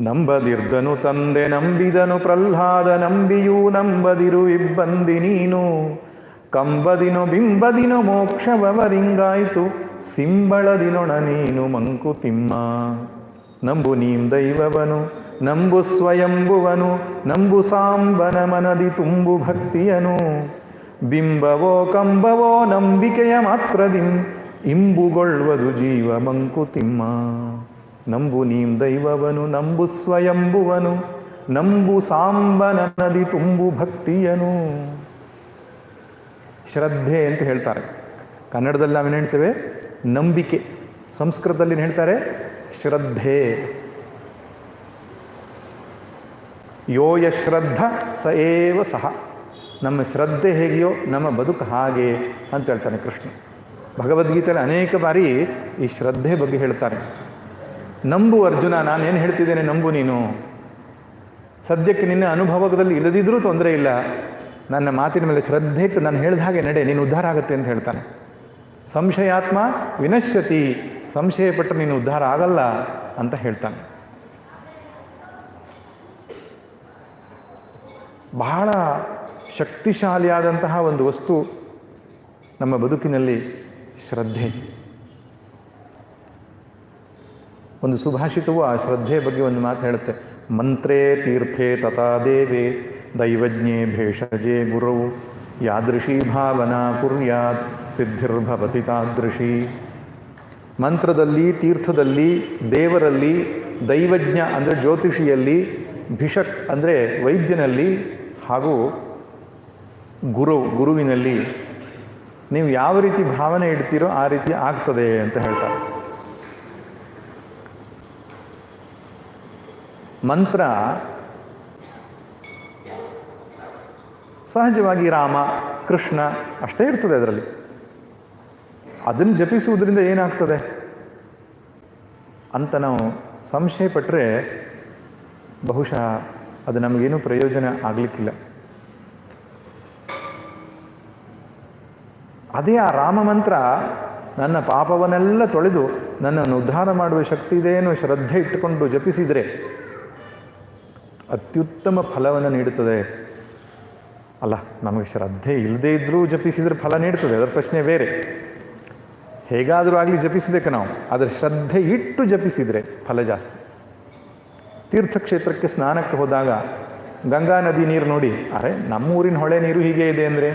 ನಂಬದಿರ್ದನು ತಂದೆ, ನಂಬಿದನು ಪ್ರಹ್ಲಾದ, ನಂಬಿಯೂ ನಂಬದಿರು ಇಬ್ಬಂದಿ ನೀನು. ಕಂಬದಿನೋ ಬಿಂಬದಿನೋ ಮೋಕ್ಷವರಿಂಗಾಯಿತು ಸಿಂಬಳದಿನೊಣ ನೀನು ಮಂಕುತಿಮ್ಮ ನಂಬು ನೀಂ ದೈವವನು, ನಂಬು ಸ್ವಯಂಬುವನು ನಂಬು ಸಾಂಬನ ಮನದಿ ತುಂಬು ಭಕ್ತಿಯನು. ಬಿಂಬವೋ ಕಂಬವೋ ನಂಬಿಕೆಯ ಮಾತ್ರದಿಂ ಇಂಬುಗೊಳ್ಳುವುದು ಜೀವ ಮಂಕುತಿಮ್ಮ ನಂಬು ನೀಂ ದೈವವನು, ನಂಬು ಸ್ವಯಂಬುವನು ನಂಬು ಸಾಂಬನ ನದಿ ತುಂಬು ಭಕ್ತಿಯನು. ಶ್ರದ್ಧೆ ಅಂತ ಹೇಳ್ತಾರೆ. ಕನ್ನಡದಲ್ಲಿ ನಾವೇನು ಹೇಳ್ತೇವೆ? ನಂಬಿಕೆ. ಸಂಸ್ಕೃತದಲ್ಲಿ ಹೇಳ್ತಾರೆ? ಶ್ರದ್ಧೆ. ಯೋಯ ಶ್ರದ್ಧ ಸ ಏವ ಸಹ. ನಮ್ಮ ಶ್ರದ್ಧೆ ಹೇಗೆಯೋ, ನಮ್ಮ ಬದುಕು ಹಾಗೆ ಅಂತ ಹೇಳ್ತಾನೆ ಕೃಷ್ಣ. ಭಗವದ್ಗೀತೆಯಲ್ಲಿ ಅನೇಕ ಬಾರಿ ಈ ಶ್ರದ್ಧೆ ಬಗ್ಗೆ ಹೇಳ್ತಾರೆ. ನಂಬು ಅರ್ಜುನ, ನಾನೇನು ಹೇಳ್ತಿದ್ದೇನೆ ನಂಬು ನೀನು. ಸದ್ಯಕ್ಕೆ ನಿನ್ನ ಅನುಭವದಲ್ಲಿ ಇಲ್ಲದಿದ್ದರೂ ತೊಂದರೆ ಇಲ್ಲ. ನನ್ನ ಮಾತಿನ ಮೇಲೆ ಶ್ರದ್ಧೆ ಇಟ್ಟು ನಾನು ಹೇಳಿದ ಹಾಗೆ ನಡೆ, ನೀನು ಉದ್ಧಾರ ಆಗುತ್ತೆ ಅಂತ ಹೇಳ್ತಾನೆ. ಸಂಶಯಾತ್ಮ ವಿನಶ್ಯತಿ, ಸಂಶಯ ಪಟ್ಟರೆ ನೀನು ಉದ್ಧಾರ ಆಗಲ್ಲ ಅಂತ ಹೇಳ್ತಾನೆ. ಬಹಳ ಶಕ್ತಿಶಾಲಿಯಾದಂತಹ ಒಂದು ವಸ್ತು ನಮ್ಮ ಬದುಕಿನಲ್ಲಿ ಶ್ರದ್ಧೆ. ಒಂದು ಸುಭಾಷಿತವು ಆ ಶ್ರದ್ಧೆಯ ಬಗ್ಗೆ ಒಂದು ಮಾತು ಹೇಳುತ್ತೆ. ಮಂತ್ರೇ ತೀರ್ಥೇ ತಥಾ ದೇವೆ, ದೈವಜ್ಞೆ ಭೇಷಜೆ ಗುರು ಯಾದೃಶಿ ಭಾವನಾ ಕುರ್ಯಾತ್, ಸಿದ್ಧಿರ್ಭವತಿ ತಾದೃಶಿ. ಮಂತ್ರದಲ್ಲಿ, ತೀರ್ಥದಲ್ಲಿ, ದೇವರಲ್ಲಿ, ದೈವಜ್ಞ ಅಂದರೆ ಜ್ಯೋತಿಷಿಯಲ್ಲಿ, ಭಿಷಕ್ ಅಂದರೆ ವೈದ್ಯನಲ್ಲಿ ಹಾಗೂ ಗುರು, ಗುರುವಿನಲ್ಲಿ. ನೀವು ಯಾವ ರೀತಿ ಭಾವನೆ ಇಡ್ತೀರೋ ಆ ರೀತಿ ಆಗ್ತದೆ ಅಂತ ಹೇಳ್ತಾರೆ. ಮಂತ್ರ. ಸಹಜವಾಗಿ ರಾಮ, ಕೃಷ್ಣ ಅಷ್ಟೇ ಇರ್ತದೆ ಅದರಲ್ಲಿ. ಅದನ್ನು ಜಪಿಸುವುದರಿಂದ ಏನಾಗ್ತದೆ? ಅಂತ ನಾವು ಸಂಶಯ ಪಟ್ಟರೆ ಬಹುಶಃ ಅದು ನಮಗೇನು ಪ್ರಯೋಜನ ಆಗಲಿಕ್ಕಿಲ್ಲ. ಅದೇ ಆ ರಾಮ ಮಂತ್ರ ನನ್ನ ಪಾಪವನ್ನೆಲ್ಲ ತೊಳೆದು ನನ್ನನ್ನು ಉದ್ಧಾರ ಮಾಡುವ ಶಕ್ತಿ ಇದೆ ಅನ್ನೋ ಶ್ರದ್ಧೆ ಇಟ್ಟುಕೊಂಡು ಜಪಿಸಿದರೆ ಅತ್ಯುತ್ತಮ ಫಲವನ್ನು ನೀಡುತ್ತದೆ. ಅಲ್ಲ, ನಮಗೆ ಶ್ರದ್ಧೆ ಇಲ್ಲದೇ ಇದ್ದರೂ ಜಪಿಸಿದರೆ ಫಲ ನೀಡ್ತದೆ ಅದರ ಪ್ರಶ್ನೆ ಬೇರೆ. ಹೇಗಾದರೂ ಆಗಲಿ ಜಪಿಸಬೇಕು ನಾವು, ಆದರೆ ಶ್ರದ್ಧೆ ಇಟ್ಟು ಜಪಿಸಿದರೆ ಫಲ ಜಾಸ್ತಿ. ತೀರ್ಥಕ್ಷೇತ್ರಕ್ಕೆ ಸ್ನಾನಕ್ಕೆ ಹೋದಾಗ ಗಂಗಾ ನದಿ ನೀರು ನೋಡಿ, ಅರೆ, ನಮ್ಮೂರಿನ ಹೊಳೆ ನೀರು ಹೀಗೆ ಇದೆ ಅಂದರೆ?